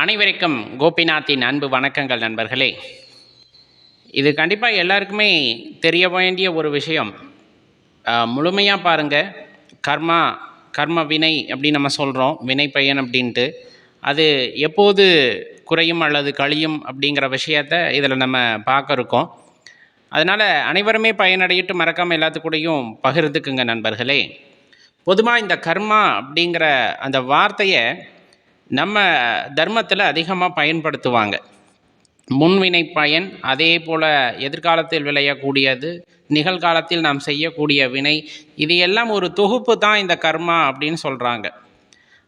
அனைவருக்கும் கோபிநாத்தின் அன்பு வணக்கங்கள் நண்பர்களே. இது கண்டிப்பாக எல்லாருக்குமே தெரிய வேண்டிய ஒரு விஷயம். முழுமையாக பாருங்கள் கர்மா கர்ம வினை அப்படின்னு நம்ம சொல்கிறோம் வினை பயன் அப்படின்ட்டு. அது எப்போது குறையும் அல்லது கழியும் அப்படிங்கிற விஷயத்த இதில் நம்ம பார்க்க இருக்கோம். அதனால் அனைவருமே பயனடையிட்டு மறக்காமல் எல்லாத்துக்கூடையும் பகிர்ந்துக்குங்க நண்பர்களே. பொதுவாக இந்த கர்மா அப்படிங்கிற அந்த வார்த்தையை நம்ம தர்மத்தில் அதிகமாக பயன்படுத்துவாங்க. முன்வினை பயன் அதே போல் எதிர்காலத்தில் விளையக்கூடியது நிகழ்காலத்தில் நாம் செய்யக்கூடிய வினை இது எல்லாம் ஒரு தொகுப்பு தான் இந்த கர்மா அப்படின்னு சொல்கிறாங்க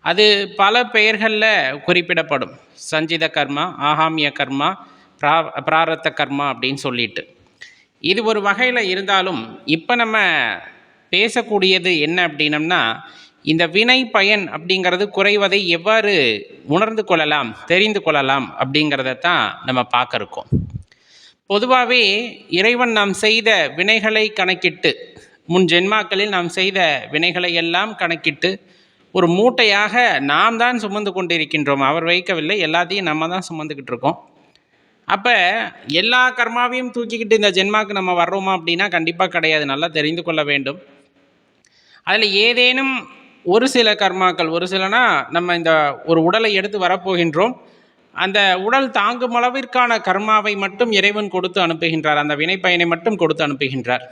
அது பல பெயர்களில் குறிப்பிடப்படும். சஞ்சித கர்மா ஆகாமிய கர்மா பிரா பிராரத்த கர்மா அப்படின்னு சொல்லிட்டு. இது ஒரு வகையில் இருந்தாலும் இப்போ நம்ம பேசக்கூடியது என்ன அப்படின்னம்னா இந்த வினை பயன் அப்படிங்கிறது குறைவதை எவ்வாறு உணர்ந்து கொள்ளலாம் தெரிந்து கொள்ளலாம் அப்படிங்கிறத தான் நம்ம பார்க்க பொதுவாகவே இறைவன் நாம் செய்த வினைகளை கணக்கிட்டு முன் ஜென்மாக்களில் நாம் செய்த வினைகளை எல்லாம் கணக்கிட்டு ஒரு மூட்டையாக நாம் தான் சுமந்து கொண்டிருக்கின்றோம். அவர் வைக்கவில்லை எல்லாத்தையும் நம்ம தான் சுமந்துக்கிட்டு இருக்கோம். அப்போ எல்லா கர்மாவையும் தூக்கிக்கிட்டு இந்த ஜென்மாவுக்கு நம்ம வர்றோமா அப்படின்னா கண்டிப்பாக கிடையாது. நல்லா தெரிந்து கொள்ள வேண்டும். அதில் ஏதேனும் ஒரு சில கர்மாக்கள் ஒரு சிலனா நம்ம இந்த ஒரு உடலை எடுத்து வரப்போகின்றோம். அந்த உடல் தாங்கும் அளவிற்கான கர்மாவை மட்டும் இறைவன் கொடுத்து அனுப்புகின்றார். அந்த வினைப்பயனை மட்டும் கொடுத்து அனுப்புகின்றார்.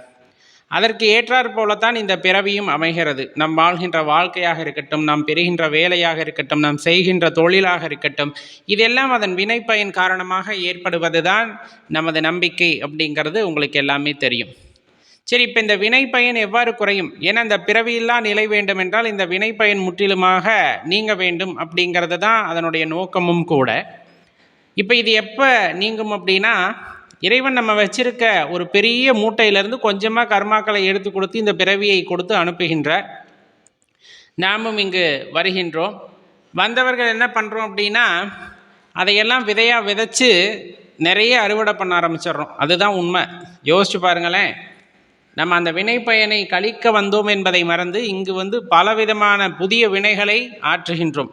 அதற்கு ஏற்றாற் போலத்தான் இந்த பிறவியும் அமைகிறது. நம் வாழ்கின்ற வாழ்க்கையாக இருக்கட்டும் நாம் பெறுகின்ற வேலையாக இருக்கட்டும் நாம் செய்கின்ற தொழிலாக இருக்கட்டும் இதெல்லாம் அதன் வினைப்பயன் காரணமாக ஏற்படுவது நமது நம்பிக்கை அப்படிங்கிறது உங்களுக்கு எல்லாமே தெரியும். சரி இப்போ இந்த வினை பயன் எவ்வாறு குறையும்? ஏன்னா இந்த பிறவியில்லா நிலை வேண்டும் என்றால் இந்த வினை பயன் முற்றிலுமாக நீங்க வேண்டும் அப்படிங்கிறது தான் அதனுடைய நோக்கமும் கூட. இப்போ இது எப்போ நீங்கும் அப்படின்னா இறைவன் நம்ம வச்சிருக்க ஒரு பெரிய மூட்டையிலேருந்து கொஞ்சமாக கர்மாக்களை எடுத்து கொடுத்து இந்த பிறவியை கொடுத்து அனுப்புகின்றார். நாமும் இங்கு வருகின்றோம். வந்தவர்கள் என்ன பண்ணுறோம் அப்படின்னா அதையெல்லாம் விதையாக விதைச்சு நிறைய அறுவடை பண்ண ஆரம்பிச்சிடுறோம். அதுதான் உண்மை. யோசிச்சு பாருங்களேன். நம்ம அந்த வினை பயனை கழிக்க வந்தோம் என்பதை மறந்து இங்கு வந்து பலவிதமான புதிய வினைகளை ஆற்றுகின்றோம்.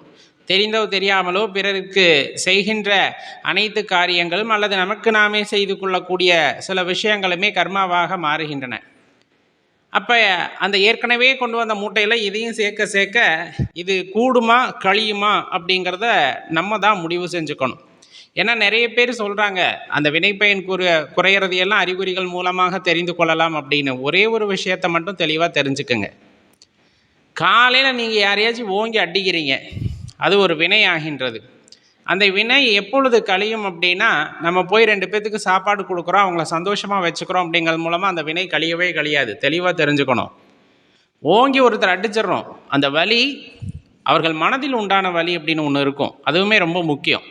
தெரிந்தோ தெரியாமலோ பிறருக்கு செய்கின்ற அனைத்து காரியங்களும் அல்லது நமக்கு நாமே செய்து கொள்ளக்கூடிய சில விஷயங்களுமே கர்மாவாக மாறுகின்றன. அப்போ அந்த ஏற்கனவே கொண்டு வந்த மூட்டையில் இதையும் சேர்க்க சேர்க்க இது கூடுமா கழியுமா அப்படிங்கிறத நம்ம தான் முடிவு செஞ்சுக்கணும். ஏன்னா நிறைய பேர் சொல்கிறாங்க அந்த வினைப்பயன் குறு குறையிறது எல்லாம் அறிகுறிகள் மூலமாக தெரிந்து கொள்ளலாம் அப்படின்னு. ஒரே ஒரு விஷயத்த மட்டும் தெளிவாக தெரிஞ்சுக்குங்க. காலையில் நீங்கள் யாரையாச்சும் ஓங்கி அடிக்கிறீங்க அது ஒரு வினை ஆகின்றது அந்த வினை எப்பொழுது கழியும் அப்படின்னா நம்ம போய் ரெண்டு பேர்த்துக்கு சாப்பாடு கொடுக்குறோம் அவங்கள சந்தோஷமாக வச்சுக்கிறோம் அப்படிங்கிறது மூலமாக அந்த வினை கழியவே கழியாது. தெளிவாக தெரிஞ்சுக்கணும். ஓங்கி ஒருத்தர் அடிச்சிடுறோம் அந்த வலி அவர்கள் மனதில் உண்டான வலி அப்படின்னு ஒன்று இருக்கும். அதுவுமே ரொம்ப முக்கியம்.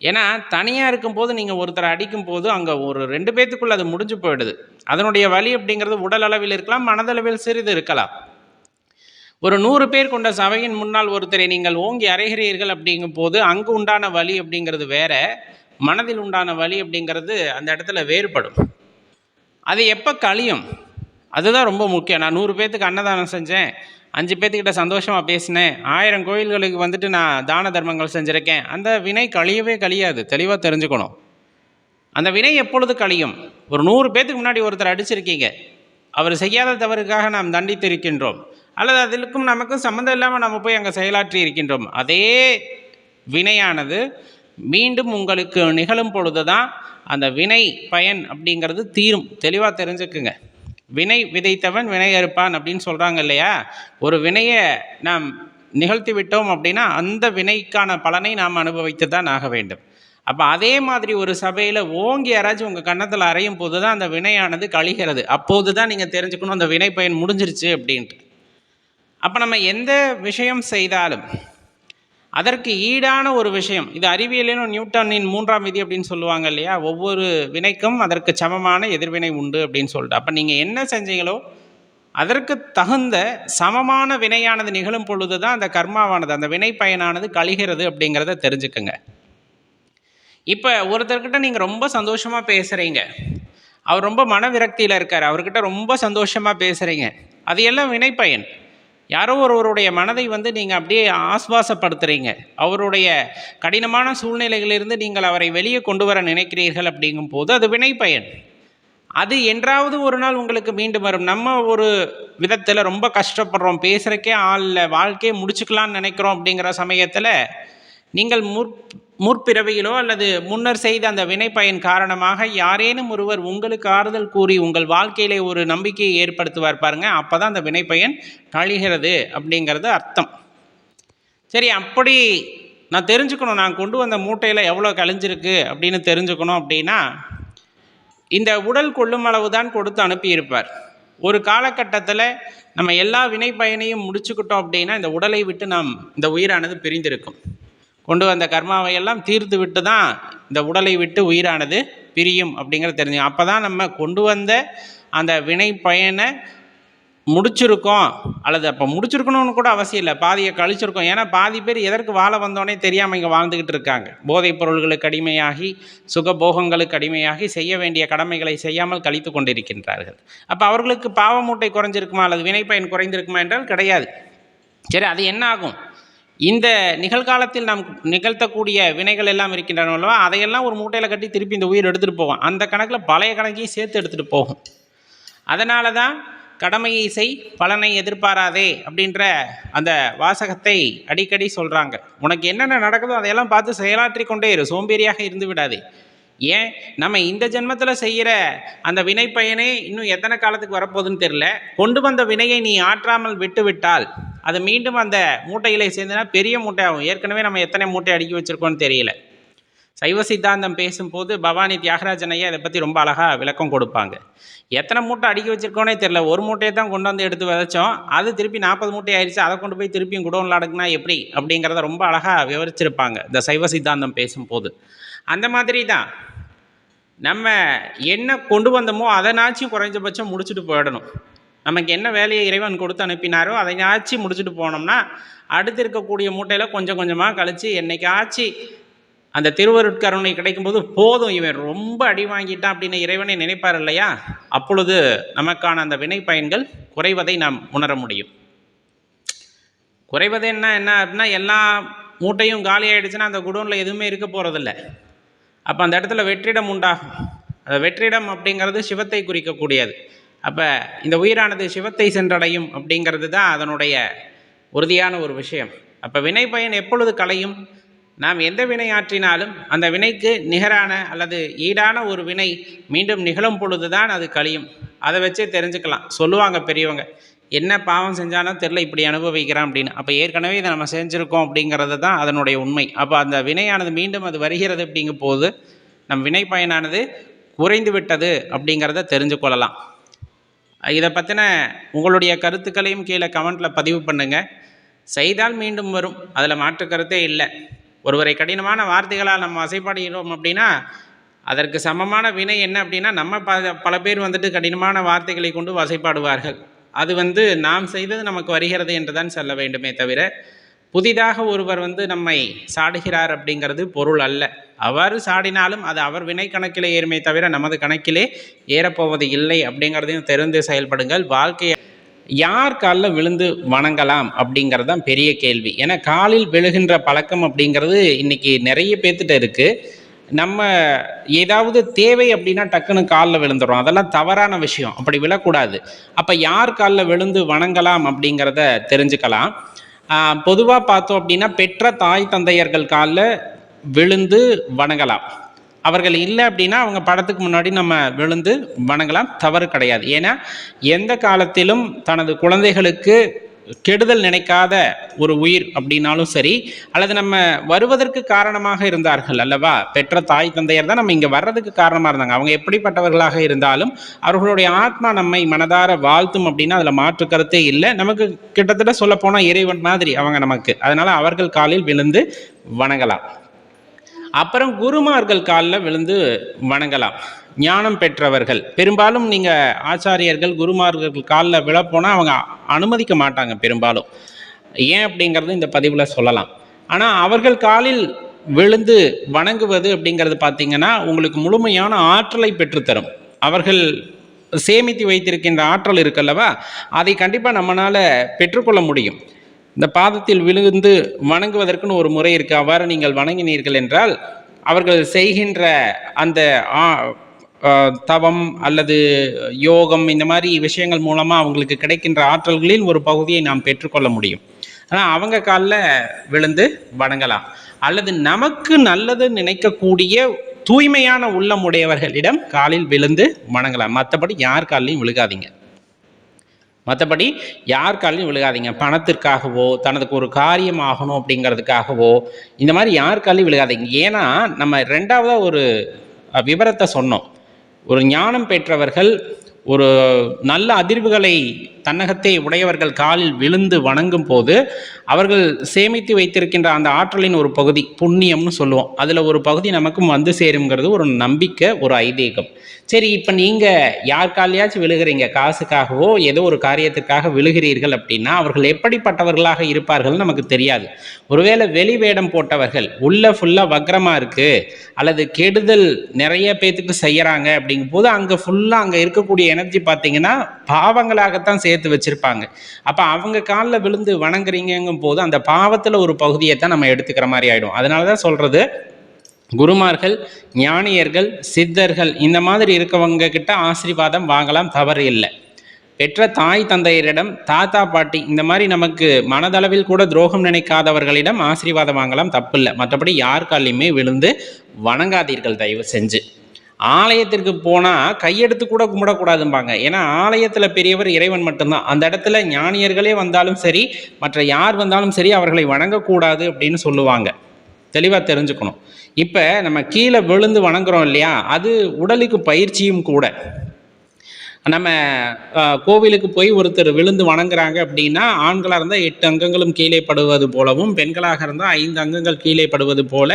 ஏன்னா தனியாக இருக்கும்போது நீங்கள் ஒருத்தரை அடிக்கும் போது அங்கே ஒரு ரெண்டு பேர்த்துக்குள்ளே அது முடிஞ்சு போயிடுது. அதனுடைய வலி அப்படிங்கிறது உடல் அளவில் இருக்கலாம் மனதளவில் சிறிது இருக்கலாம். ஒரு நூறு பேர் கொண்ட சபையின் முன்னால் ஒருத்தரை நீங்கள் ஓங்கி அறைகிறீர்கள் அப்படிங்கும் போது அங்கு உண்டான வலி அப்படிங்கிறது வேற மனதில் உண்டான வலி அப்படிங்கிறது அந்த இடத்துல வேறுபடும். அது எப்போ கழியும்? அதுதான் ரொம்ப முக்கியம். நான் நூறு பேர்த்துக்கு அன்னதானம் செஞ்சேன். அஞ்சு பேர்த்துக்கிட்ட சந்தோஷமாக பேசினேன். ஆயிரம் கோயில்களுக்கு வந்துட்டு நான் தான தர்மங்கள் செஞ்சுருக்கேன். அந்த வினை கழியவே கழியாது. தெளிவாக தெரிஞ்சுக்கணும். அந்த வினை எப்பொழுது கழியும்? ஒரு நூறு பேர்த்துக்கு முன்னாடி ஒருத்தர் அடிச்சிருக்கீங்க. அவர் செய்யாத தவறுக்காக நாம் தண்டித்திருக்கின்றோம். அல்லது அதிலுக்கும் நமக்கும் சம்மந்தம் இல்லாமல் நம்ம போய் அங்கே செயலாற்றி இருக்கின்றோம். அதே வினையானது மீண்டும் உங்களுக்கு நிகழும் பொழுது தான் அந்த வினை பயன் அப்படிங்கிறது தீரும். தெளிவாக தெரிஞ்சுக்குங்க. வினை விதைத்தவன் வினை அறுப்பான் அப்படின்னு சொல்கிறாங்க இல்லையா? ஒரு வினையை நாம் நிகழ்த்தி விட்டோம் அப்படின்னா அந்த வினைக்கான பலனை நாம் அனுபவித்து தான் ஆக வேண்டும். அப்போ அதே மாதிரி ஒரு சபையில் ஓங்கி யாராச்சும் உங்கள் கன்னத்தில் அறையும் போது தான் அந்த வினையானது கழிகிறது. அப்போது தான் நீங்கள் தெரிஞ்சுக்கணும் அந்த வினை பயன் முடிஞ்சிருச்சு அப்படின்ட்டு. அப்போ நம்ம எந்த விஷயம் செய்தாலும் அதற்கு ஈடான ஒரு விஷயம். இது அறிவியலிலும் நியூட்டனின் மூன்றாம் விதி அப்படின்னு சொல்லுவாங்க இல்லையா? ஒவ்வொரு வினைக்கும் அதற்கு சமமான எதிர்வினை உண்டு அப்படின்னு சொல்லிட்டு. அப்போ நீங்கள் என்ன செஞ்சீங்களோ அதற்கு தகுந்த சமமான வினையானது நிகழும் பொழுது தான் அந்த கர்மாவானது அந்த வினை பயனானது கழிகிறது அப்படிங்கிறத தெரிஞ்சுக்கோங்க. இப்போ ஒருத்தர்கிட்ட நீங்கள் ரொம்ப சந்தோஷமாக பேசுகிறீங்க அவர் ரொம்ப மன விரக்தியில் இருக்கார். அவர்கிட்ட ரொம்ப சந்தோஷமாக பேசுகிறீங்க அது எல்லாம் வினைப்பயன். யாரோ ஒருவருடைய மனதை வந்து நீங்கள் அப்படியே ஆஸ்வாசப்படுத்துகிறீங்க அவருடைய கடினமான சூழ்நிலைகளிலிருந்து நீங்கள் அவரை வெளியே கொண்டு வர நினைக்கிறீர்கள் அப்படிங்கும் போது அது வினை பயன் அது என்றாவது ஒரு நாள் உங்களுக்கு மீண்டும் வரும். நம்ம ஒரு விதத்தில் ரொம்ப கஷ்டப்படுறோம். பேசுகிறக்கே ஆள் இல்லை. வாழ்க்கையை முடிச்சுக்கலான்னு நினைக்கிறோம் அப்படிங்கிற சமயத்தில் நீங்கள் முற் முற்பிறவியிலோ அல்லது முன்னர் செய்த அந்த வினைப்பயன் காரணமாக யாரேனும் ஒருவர் உங்களுக்கு ஆறுதல் கூறி உங்கள் வாழ்க்கையிலே ஒரு நம்பிக்கையை ஏற்படுத்துவார் பாருங்க. அப்போ தான் அந்த வினைப்பயன் கழிகிறது அப்படிங்கிறது அர்த்தம். சரி அப்படி நான் தெரிஞ்சுக்கணும். நான் கொண்டு வந்த மூட்டையில் எவ்வளோ கழிஞ்சிருக்கு அப்படின்னு தெரிஞ்சுக்கணும் அப்படின்னா இந்த உடல் கொள்ளும் அளவு தான் கொடுத்து அனுப்பியிருப்பார். ஒரு காலகட்டத்தில் நம்ம எல்லா வினைப்பயனையும் முடிச்சுக்கிட்டோம் அப்படின்னா இந்த உடலை விட்டு நாம் இந்த உயிரானது பிரிந்திருக்கும். கொண்டு வந்த கர்மாவை எல்லாம் தீர்த்து விட்டு தான் இந்த உடலை விட்டு உயிரானது பிரியும் அப்படிங்கிறது தெரிஞ்சு. அப்போ தான் நம்ம கொண்டு வந்த அந்த வினை பயனை முடிச்சிருக்கோம். அல்லது அப்போ முடிச்சிருக்கணும்னு கூட அவசியம் இல்லை. பாதியை கழிச்சிருக்கோம். ஏன்னா பாதி பேர் எதற்கு வாழ வந்தோடனே தெரியாமல் இங்கே வாழ்ந்துக்கிட்டு இருக்காங்க. போதைப் பொருள்களுக்கு அடிமையாகி சுகபோகங்களுக்கு அடிமையாகி செய்ய வேண்டிய கடமைகளை செய்யாமல் கழித்து கொண்டிருக்கின்றார்கள். அப்போ அவர்களுக்கு பாவமூட்டை குறைஞ்சிருக்குமா? அல்லது வினைப்பயன் குறைந்திருக்குமா? என்றால் கிடையாது. சரி அது என்ன ஆகும் இந்த நிகழ்காலத்தில் நாம் நிகழ்த்தக்கூடிய வினைகள் எல்லாம் இருக்கின்றன அல்லவா? அதையெல்லாம் ஒரு மூட்டையில் கட்டி திருப்பி இந்த உயிர் எடுத்துகிட்டு போவோம். அந்த கணக்கில் பழைய கணக்கையும் சேர்த்து எடுத்துகிட்டு போகும். அதனால தான் கடமையை செய் பலனை எதிர்பாராதே அப்படின்ற அந்த வாசகத்தை அடிக்கடி சொல்கிறாங்க உனக்கு என்னென்ன நடக்குதோ அதையெல்லாம் பார்த்து செயலாற்றி கொண்டே இரு. சோம்பேறியாக இருந்து விடாதே. ஏன்? நம்ம இந்த ஜென்மத்தில் செய்கிற அந்த வினை பயனே இன்னும் எத்தனை காலத்துக்கு வரப்போகுதுன்னு தெரில கொண்டு வந்த வினையை நீ ஆற்றாமல் விட்டு விட்டால் அது மீண்டும் அந்த மூட்டையிலே சேர்ந்துனா பெரிய மூட்டை ஆகும் ஏற்கனவே நம்ம எத்தனை மூட்டை அடுக்கி வச்சுருக்கோன்னு தெரியல. சைவ சித்தாந்தம் பேசும்போது பவானி தியாகராஜன் ஐயா இதை பற்றி ரொம்ப அழகாக விளக்கம் கொடுப்பாங்க. எத்தனை மூட்டை அடிக்க வச்சிருக்கோனே தெரில ஒரு மூட்டையை தான் கொண்டு வந்து எடுத்து விதைச்சோம். அது திருப்பி நாற்பது மூட்டை ஆயிடுச்சு அதை கொண்டு போய் திருப்பியும் குடோனில் அடக்குனா எப்படி? அப்படிங்கிறத ரொம்ப அழகாக விவரிச்சிருப்பாங்க. இந்த சைவ சித்தாந்தம் பேசும்போது. அந்த மாதிரி தான். நம்ம என்ன கொண்டு வந்தோமோ அதனாச்சும் குறைஞ்சபட்சம் முடிச்சுட்டு போயிடணும். நமக்கு என்ன வேலையை இறைவன் கொடுத்து அனுப்பினாரோ அதையாச்சும் முடிச்சுட்டு போனோம்னா அடுத்து இருக்கக்கூடிய மூட்டையில் கொஞ்சம் கொஞ்சமாக கழித்து என்னைக்காச்சு அந்த திருவருட்கருணை கிடைக்கும்போது போதும் இவன் ரொம்ப அடி வாங்கிட்டான் அப்படின்னு இறைவனை நினைப்பார் இல்லையா? அப்பொழுது நமக்கான அந்த வினை பயன்கள் குறைவதை நாம் உணர முடியும். குறைவது என்ன என்ன அப்படின்னா எல்லா மூட்டையும் காலி ஆயிடுச்சுன்னா அந்த குடோனில் எதுவுமே இருக்க போகிறதில்ல அப்போ அந்த இடத்துல வெற்றிடம் உண்டாகும். அந்த வெற்றிடம் அப்படிங்கிறது சிவத்தை குறிக்கக்கூடியது. அப்போ இந்த உயிரானது சிவத்தை சென்றடையும் அப்படிங்கிறது தான் அதனுடைய உறுதியான ஒரு விஷயம். அப்போ வினை பயன் எப்பொழுது கலையும்? நாம் எந்த வினை ஆற்றினாலும் அந்த வினைக்கு நிகரான அல்லது ஈடான ஒரு வினை மீண்டும் நிகழும் பொழுது தான் அது கழியும். அதை வச்சே தெரிஞ்சுக்கலாம். சொல்லுவாங்க பெரியவங்க என்ன பாவம் செஞ்சானோ தெரில இப்படி அனுபவிக்கிறான் அப்படின்னு. அப்போ ஏற்கனவே இதை நம்ம செஞ்சுருக்கோம் அப்படிங்கிறது தான் அதனுடைய உண்மை. அப்போ அந்த வினையானது மீண்டும் அது வருகிறது அப்படிங்கும் போது நம் வினை பயனானது குறைந்து விட்டது அப்படிங்கிறத தெரிஞ்சு கொள்ளலாம். இதை பற்றின உங்களுடைய கருத்துக்களையும் கீழே கமெண்ட்டில் பதிவு பண்ணுங்கள் செய்தால் மீண்டும் வரும். அதில் மாற்று கருத்தே இல்லை. ஒருவரை கடினமான வார்த்தைகளால் நம்ம வசைப்பாடுகிறோம் அப்படின்னா அதற்கு சமமான வினை என்ன அப்படின்னா நம்ம ப பல பேர் வந்துட்டு கடினமான வார்த்தைகளை கொண்டு வசைப்பாடுவார்கள் அது வந்து நாம் செய்தது நமக்கு வருகிறது என்று தான் சொல்ல வேண்டுமே தவிர புதிதாக ஒருவர் வந்து நம்மை சாடுகிறார் அப்படிங்கிறது பொருள் அல்ல. அவர் சாடினாலும் அது அவர் வினை கணக்கிலே ஏறுமே தவிர நமது கணக்கிலே ஏறப்போவது இல்லை அப்படிங்கிறதையும் தெரிந்து செயல்படுங்கள். வாழ்க்கையை யார் காலில் விழுந்து வணங்கலாம் அப்படிங்கிறது தான் பெரிய கேள்வி. ஏன்னா காலில் விழுகின்ற பழக்கம் அப்படிங்கிறது இன்னைக்கு நிறைய பேர்த்திட்ட இருக்குது நம்ம ஏதாவது தேவை அப்படின்னா டக்குன்னு காலில் விழுந்துடும் அதெல்லாம் தவறான விஷயம். அப்படி விழக்கூடாது. அப்போ யார் காலில் விழுந்து வணங்கலாம் அப்படிங்கிறத தெரிஞ்சுக்கலாம். பொதுவாக பார்த்தோம் அப்படின்னா பெற்ற தாய் தந்தையர்கள் காலில் விழுந்து வணங்கலாம். அவர்கள் இல்லை அப்படின்னா அவங்க படத்துக்கு முன்னாடி நம்ம விழுந்து வணங்கலாம். தவறு கிடையாது. ஏன்னா எந்த காலத்திலும் தனது குழந்தைகளுக்கு கெடுதல் நினைக்காத ஒரு உயிர் அப்படின்னாலும் சரி அல்லது நம்ம வருவதற்கு காரணமாக இருந்தார்கள் அல்லவா? பெற்ற தாய் தந்தையர் தான் நம்ம இங்கே வர்றதுக்கு காரணமாக இருந்தாங்க. அவங்க எப்படிப்பட்டவர்களாக இருந்தாலும் அவர்களுடைய ஆத்மா நம்மை மனதார வாழ்த்தும் அப்படின்னா அதில் மாற்று கருத்தே இல்லை. நமக்கு கிட்டத்தட்ட சொல்லப்போனால் இறைவன் மாதிரி அவங்க நமக்கு. அதனால் அவர்கள் காலில் விழுந்து வணங்கலாம். அப்புறம் குருமார்கள் காலில் விழுந்து வணங்கலாம். ஞானம் பெற்றவர்கள். பெரும்பாலும் நீங்கள் ஆச்சாரியர்கள் குருமார்கள் காலில் விழப்போனால் அவங்க அனுமதிக்க மாட்டாங்க பெரும்பாலும். ஏன் அப்படிங்கிறது இந்த பதிவில் சொல்லலாம். ஆனால் அவர்கள் காலில் விழுந்து வணங்குவது அப்படிங்கிறது பார்த்திங்கன்னா உங்களுக்கு முழுமையான ஆற்றலை பெற்றுத்தரும். அவர்கள் சேமித்து வைத்திருக்கின்ற ஆற்றல் இருக்கல்லவா? அதை கண்டிப்பாக நம்மளால் பெற்றுக்கொள்ள முடியும். இந்த பாதத்தில் விழுந்து வணங்குவதற்குன்னு ஒரு முறை இருக்குது அவ்வாறு நீங்கள் வணங்கினீர்கள் என்றால் அவர்கள் செய்கின்ற அந்த ஆ- தவம் அல்லது யோகம் இந்த மாதிரி விஷயங்கள் மூலமாக அவங்களுக்கு கிடைக்கின்ற ஆற்றல்களில் ஒரு பகுதியை நாம் பெற்றுக்கொள்ள முடியும். ஆனால் அவங்க காலில் விழுந்து வணங்கலாம். அல்லது நமக்கு நல்லது நினைக்கக்கூடிய தூய்மையான உள்ளம் உடையவர்களிடம் காலில் விழுந்து வணங்கலாம். மற்றபடி யார் காலிலையும் விழுகாதீங்க. மற்றபடி யார் காலையும் விழுகாதீங்க. பணத்திற்காகவோ தனதுக்கு ஒரு காரியம் ஆகணும் அப்படிங்கிறதுக்காகவோ இந்த மாதிரி யார் காலையும் விழுகாதீங்க. ஏன்னா நம்ம ரெண்டாவதாக ஒரு விவரத்தை சொன்னோம். ஒரு ஞானம் பெற்றவர்கள் ஒரு நல்ல அதிர்வுகளை தன்னகத்தை உடையவர்கள் காலில் விழுந்து வணங்கும் போது அவர்கள் சேமித்து வைத்திருக்கின்ற அந்த ஆற்றலின் ஒரு பகுதி புண்ணியம்னு சொல்லுவோம். அதில் ஒரு பகுதி நமக்கும் வந்து சேருங்கிறது ஒரு நம்பிக்கை ஒரு ஐதீகம். சரி இப்போ நீங்கள் யார் காலையாச்சும் விழுகிறீங்க காசுக்காகவோ ஏதோ ஒரு காரியத்திற்காக விழுகிறீர்கள் அப்படின்னா அவர்கள் எப்படிப்பட்டவர்களாக இருப்பார்கள் நமக்கு தெரியாது. ஒருவேளை வெளி வேடம் போட்டவர்கள் உள்ள ஃபுல்லாக வக்ரமாக இருக்குது அல்லது கெடுதல் நிறைய பேத்துக்கு செய்கிறாங்க அப்படிங்கும் போது அங்கே ஃபுல்லாக அங்கே இருக்கக்கூடிய எனர்ஜி பார்த்தீங்கன்னா பாவங்களாகத்தான் சேர்த்து வச்சிருப்பாங்க. அப்போ அவங்க காலில் விழுந்து வணங்குறீங்கங்கும் போது அந்த பாவத்தில் ஒரு பகுதியை தான் நம்ம எடுத்துக்கிற மாதிரி ஆகிடும் அதனால தான் சொல்கிறது குருமார்கள் ஞானியர்கள் சித்தர்கள் இந்த மாதிரி இருக்கவங்க கிட்ட ஆசீர்வாதம் வாங்கலாம் தவறு இல்லை. பெற்ற தாய் தந்தையரிடம் தாத்தா பாட்டி இந்த மாதிரி நமக்கு மனதளவில் கூட துரோகம் நினைக்காதவர்களிடம் ஆசீர்வாதம் வாங்கலாம் தப்பில்லை மற்றபடி யார் காலையுமே விழுந்து வணங்காதீர்கள் தயவு செஞ்சு. ஆலயத்திற்கு போனால் கையெடுத்து கூட கும்பிடக்கூடாதும்பாங்க. ஏன்னா ஆலயத்தில் பெரியவர் இறைவன் மட்டும்தான். அந்த இடத்துல ஞானியர்களே வந்தாலும் சரி மற்ற யார் வந்தாலும் சரி அவர்களை வணங்கக்கூடாது அப்படின்னு சொல்லுவாங்க. தெளிவாக தெரிஞ்சுக்கணும். இப்போ நம்ம கீழே விழுந்து வணங்குறோம் இல்லையா? அது உடலுக்கு பயிற்சியும் கூட. நம்ம கோவிலுக்கு போய் ஒருத்தர் விழுந்து வணங்குறாங்க அப்படின்னா ஆண்களாக இருந்தால் எட்டு அங்கங்களும் கீழே படுவது போலவும் பெண்களாக இருந்தால் ஐந்து அங்கங்கள் கீழே படுவது போல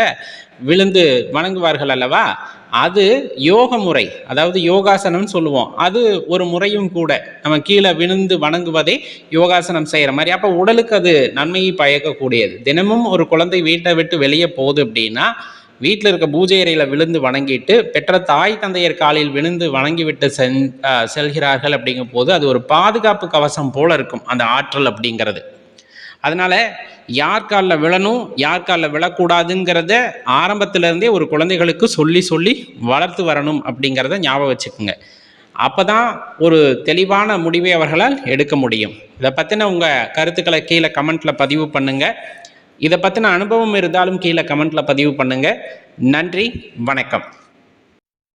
விழுந்து வணங்குவார்கள் அல்லவா? அது யோக முறை. அதாவது யோகாசனம்னு சொல்லுவோம். அது ஒரு முறையும் கூட. நம்ம கீழே விழுந்து வணங்குவதே யோகாசனம் செய்கிற மாதிரி. அப்போ உடலுக்கு அது நன்மையை பயக்கக்கூடியது. தினமும் ஒரு குழந்தை வீட்டை விட்டு வெளியே போகுது அப்படின்னா வீட்டில் இருக்க பூஜை அறையில் விழுந்து வணங்கிட்டு பெற்ற தாய் தந்தையர் காலில் விழுந்து வணங்கிவிட்டு சென் செல்கிறார்கள் அப்படிங்கும் போது அது ஒரு பாதுகாப்பு கவசம் போல இருக்கும் அந்த ஆற்றல் அப்படிங்கிறது. அதனால் யார் காலில் விழணும் யார் காலில் விழக்கூடாதுங்கிறத ஆரம்பத்திலேருந்தே ஒரு குழந்தைகளுக்கு சொல்லி சொல்லி வளர்த்து வரணும் அப்படிங்கிறத ஞாபகம் வச்சுக்கோங்க. அப்போ தான் ஒரு தெளிவான முடிவை அவர்களால் எடுக்க முடியும். இதை பற்றின உங்கள் கருத்துக்களை கீழே கமெண்ட்டில் பதிவு பண்ணுங்கள் இதை பற்றின அனுபவம் இருந்தாலும் கீழே கமெண்ட்டில் பதிவு பண்ணுங்கள் நன்றி வணக்கம்.